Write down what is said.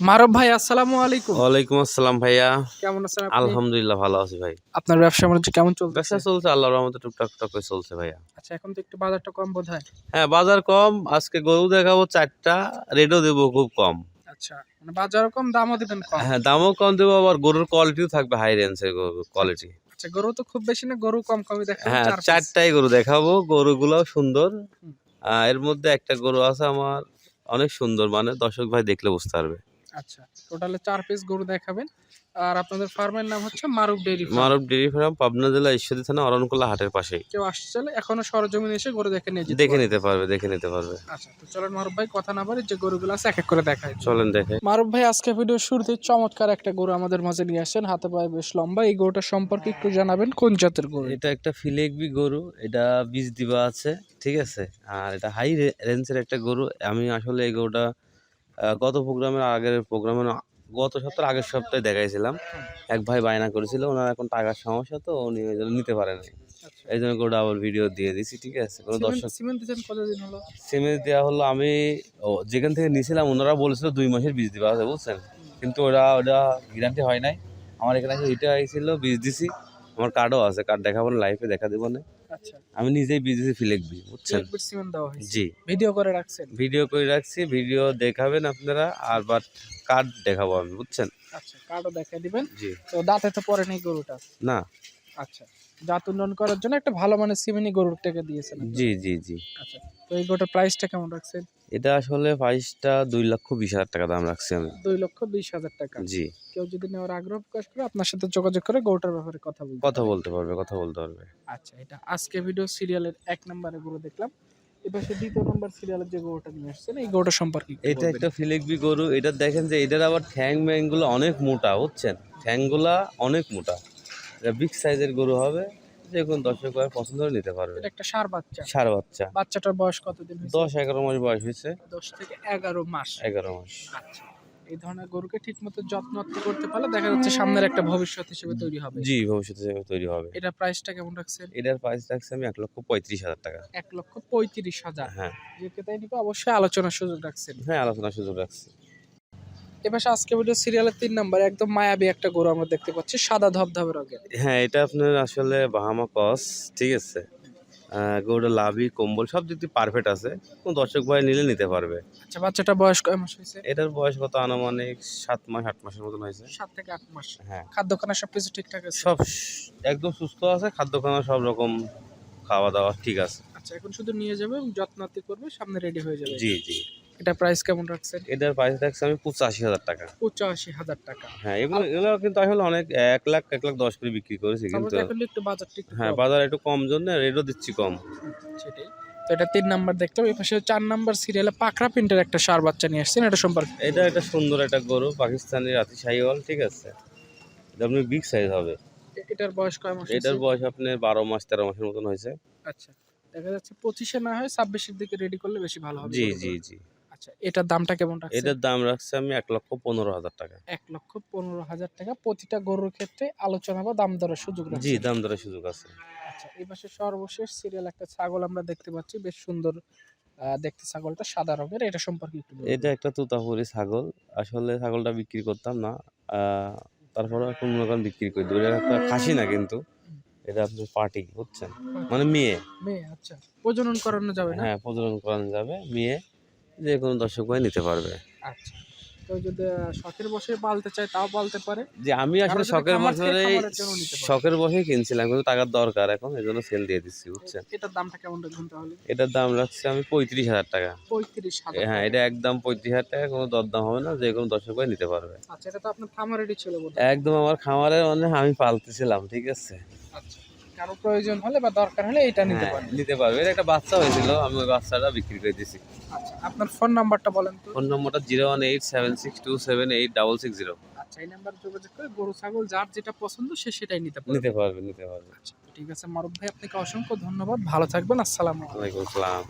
মারব ভাই আসসালামু আলাইকুম। ওয়ালাইকুম আসসালাম ভাইয়া। কেমন আছেন আপনি? আলহামদুলিল্লাহ ভালো আছি ভাই। আপনার ব্যবসা বাণিজ্য কেমন চলছে ব্যবসা চলছে আল্লাহর রহমতে টুকটাক টুকটাক করে চলছে ভাইয়া। আচ্ছা এখন তো একটু বাজারটা কম বোধ হয়? বাজার কম আজকে গরু দেখাবো চারটা রেটও দেবো খুব কম। আচ্ছা মানে বাজারও কম দামও দিবেন কম? হ্যাঁ দামও কম দেবো আবার গরুর কোয়ালিটিও থাকবে হাই রেঞ্জের কোয়ালিটি আচ্ছা গরু তো খুব বেশি না গরু কম কমই দেখা হ্যাঁ চারটাই গরু দেখাবো গরুগুলোও সুন্দর। এর মধ্যে একটা গরু আছে আমার অনেক সুন্দর মানে দর্শক ভাই দেখলে বুঝতে পারবে। আচ্ছা টোটালে চার পিস গরু দেখাবেন। আর আপনাদের ফার্মের নাম হচ্ছে মারুফ ডেইরি ফার্ম। মানব ডেরি ফার্ম পাবনা জেলা ঈশ্বরী থানা অরণকোলা হাটের পাশেই কেউ আসছে এখনও সরজমিনে এসে গরু দেখে নিয়ে দেখে নিতে পারবে দেখে নিতে পারবে। আচ্ছা তো চলেন মারুফ ভাই কথা না বলে যে গরুগুলো আছে এক এক করে দেখাই। চলেন দেখে। মারুফ ভাই আজকে ভিডিও শুরুতে চমৎকার একটা গরু আমাদের মাঝে নিয়ে আসেন হাতে পায়ে বেশ লম্বা। এই গরুটার সম্পর্কে একটু জানাবেন কোন জাতের গরু এটা? একটা ফিলেকবি গরু এটা বীজ দিবা আছে ঠিক আছে? আর এটা হাই রেঞ্জের একটা গরু। আমি আসলে এই গরুটা গত প্রোগ্রামের আগের প্রোগ্রামে গত সপ্তাহের আগের সপ্তাহে দেখাইছিলাম। এক ভাই বায়না করেছিল ওনার এখন টাকার সমস্যা তো উনি ওই জন্য নিতে পারেনি আচ্ছা। এই জন্য গরুটা আবার ভিডিও দিয়ে দিছি ঠিক আছে? কোনো দর্শক সিমেন্ট দিচ্ছেন কতদিন হলো? সিমেন্ট দেওয়া হলো আমি ও, যেখান থেকে নিয়েছিলাম ওনারা বলেছিল দুই মাসের বীজ দিবা আছে বুঝছেন? কিন্তু ওরা ওটা গ্যারান্টি হয় নাই। আমার এখানে এসে হিটে আইছিল বীজ দিছি। আমার কার্ডও আছে কার্ড দেখাবো লাইফে দেখা দেবো না। আমি নিজেই ফি ফিলেকবি বুঝছেন? জি। ভিডিও করে রাখছেন? ভিডিও করে রাখছি ভিডিও দেখাবেন আপনারা আর বাট কার্ড দেখাবো আমি বুঝছেন? আচ্ছা কার্ডও দেখাই দিবেন। জি। তো দাঁতে তো পরে নেই গরুটা? না। আচ্ছা। দাঁত উন্নয়ন করার জন্য একটা ভালো মানের সিমেন্ট গরুটাকে দিয়েছেন। জি জি জি। আচ্ছা তো এই গরুটার প্রাইসটা কেমন রাখছেন? এটা আসলে প্রাইসটা দুই লক্ষ বিশ হাজার টাকা দাম রাখছি আমি। দুই লক্ষ বিশ হাজার টাকা। জি। কেউ যদি নেওয়ার আগ্রহ প্রকাশ করে আপনার সাথে যোগাযোগ করে গরুটার ব্যাপারে কথা বলবে কথা বলতে পারবে কথা বলতে পারবে। আচ্ছা এটা আজকে ভিডিও সিরিয়ালের এক নম্বরে গরু দেখলাম। এবার সে দ্বিতীয় নম্বর সিরিয়ালের যে গরুটা নিয়ে আসছেন এই গরুটা সম্পর্কে এটা একটা ফিলেকবি গরু। এটা দেখেন যে এটার আবার ঠ্যাং ম্যাংগুলো অনেক মোটা বুঝছেন? ঠ্যাংগুলা অনেক মোটা। এটা বিগ সাইজের গরু হবে যে কোনো দর্শক ভাই পছন্দ করে নিতে পারবে। এটা একটা সার বাচ্চা। সার বাচ্চা। বাচ্চাটার বয়স কতদিন দশ এগারো মাস বয়স হয়েছে। দশ থেকে এগারো মাস। এগারো মাস। আচ্ছা এই ধরনের গরুকে ঠিক মতো যত্ন করতে পারলে দেখা যাচ্ছে সামনের একটা ভবিষ্যৎ হিসেবে তৈরি হবে। জি ভবিষ্যৎ হিসেবে তৈরি হবে। এটা প্রাইসটা কেমন রাখছেন? এটার প্রাইস রাখছি আমি এক লক্ষ পঁয়ত্রিশ হাজার টাকা। এক লক্ষ পঁয়ত্রিশ হাজার। হ্যাঁ। যে ক্রেতাই নিবে অবশ্যই আলোচনার সুযোগ রাখছেন। হ্যাঁ আলোচনার সুযোগ রাখছি। এবার আজকে ভিডিও সিরিয়ালের তিন নম্বরে একদম মায়াবী একটা গরু আমরা দেখতে পাচ্ছি সাদা ধবধবে রঙের। হ্যাঁ এটা আপনার আসলে বাহামা কস ঠিক আছে? গরুটা লাভি কম্বল সব দিক দিয়ে পারফেক্ট আছে। কোন দর্শক ভাই নিলে নিতে পারবে। আচ্ছা বাচ্চাটা বয়স কয় মাস হয়েছে? এটার বয়স কত? আনুমানিক সাত মাস আট মাসের মতন হয়েছে। সাত থেকে আট মাস। হ্যাঁ। খাদ্য খানা সবকিছু ঠিকঠাক আছে? সব একদম সুস্থ আছে খাদ্য খানা সব রকম খাওয়া দাওয়া ঠিক আছে। আচ্ছা এখন শুধু নিয়ে যাবে যত্নাতি করবে সামনে রেডি হয়ে যাবে। জি জি। এটা প্রাইস কেমন রাখছেন? এটার প্রাইস রাখছি আমি পঁচাশি হাজার টাকা। পঁচাশি হাজার টাকা। হ্যাঁ এগুলো এগুলো কিন্তু আসলে অনেক এক লাখ এক লাখ দশ করে বিক্রি করেছি কিন্তু একটু একটু হ্যাঁ বাজার একটু কম জন্য রেটও দিচ্ছি কম। সেটাই। তো এটা তিন নাম্বার দেখতে হবে পাশে চার নাম্বার সিরিয়ালে পাকড়া প্রিন্টের একটা সার বাচ্চা নিয়ে আসছেন এটা সম্পর্কে? এটা একটা সুন্দর একটা গরু পাকিস্তানি রাতি শাহিওয়াল ঠিক আছে? এটা আপনি বিগ সাইজ হবে। এটার বয়স কয় মাস এটার বয়স আপনার বারো মাস তেরো মাসের মতন হয়েছে। আচ্ছা। দেখা যাচ্ছে পঁচিশে না হয় ছাব্বিশের দিকে রেডি করলে বেশি ভালো হবে। জি জি জি। আচ্ছা এটার দামটা কেমন রাখছেন? এটার দাম রাখছি আমি এক লক্ষ পনেরো হাজার টাকা। এক লক্ষ পনেরো হাজার টাকা। প্রতিটা গরুর ক্ষেত্রে আলোচনা বা দাম দরের সুযোগ জি দাম দরের সুযোগ আছে। আচ্ছা এই পাশে সর্বশেষ সিরিয়াল একটা ছাগল আমরা দেখতে পাচ্ছি। বেশ সুন্দর দেখতে ছাগলটা সাদা রঙের। এটা সম্পর্কে একটু এটা একটা তুতাপুরি ছাগল। আসলে ছাগলটা বিক্রি করতাম না। তারপরে এখন মনে বিক্রি করি। দূরে একটা খাসি না কিন্তু। এটা আপনার পার্টি বুঝছেন? মানে মেয়ে। মেয়ে আচ্ছা। প্রজনন করানো যাবে না? হ্যাঁ প্রজনন করানো যাবে। মেয়ে। যে কোনো দর্শক ভাই নিতে পারবে। আচ্ছা। তো যদি শখের বসে পালতে চায় তাও পালতে পারে। যে আমি আসলে শখের। শখের বসে কিনছিলাম কিন্তু টাকার দরকার এখন এই জন্য সেল দিয়ে দিচ্ছি বুঝছেন? এটার দামটা কেমন রাখবেন তাহলে? এটার দাম রাখছি আমি পঁয়ত্রিশ হাজার টাকা। পঁয়ত্রিশ হাজার হ্যাঁ এটা একদম পঁয়ত্রিশ হাজার টাকা কোনো দরদাম হবে না যে কোনো দর্শক ভাই নিতে পারবে। আচ্ছা এটা তো আপনার খামারেরই ছিল একদম আমার খামারের মানে আমি পালতেছিলাম ঠিক আছে? আচ্ছা। কারও প্রয়োজন হলে বা দরকার হলে এটা নিতে পারবে। নিতে পারবে। এটা একটা বাচ্চা হয়েছিল আমি ওই বাচ্চাটা বিক্রি করে দিয়েছি আচ্ছা আপনার ফোন নাম্বারটা বলেন তো। ফোন নম্বরটা zero one eight seven six two seven eight double six zero. আচ্ছা এই নাম্বার যোগাযোগ করে গরু ছাগল যার যেটা পছন্দ সে সেটাই নিতে পারবে। নিতে পারবে নিতে পারবে। আচ্ছা ঠিক আছে মারুফ ভাই আপনাকে অসংখ্য ধন্যবাদ। ভালো থাকবেন আসসালামু আলাইকুম। আসসালাম।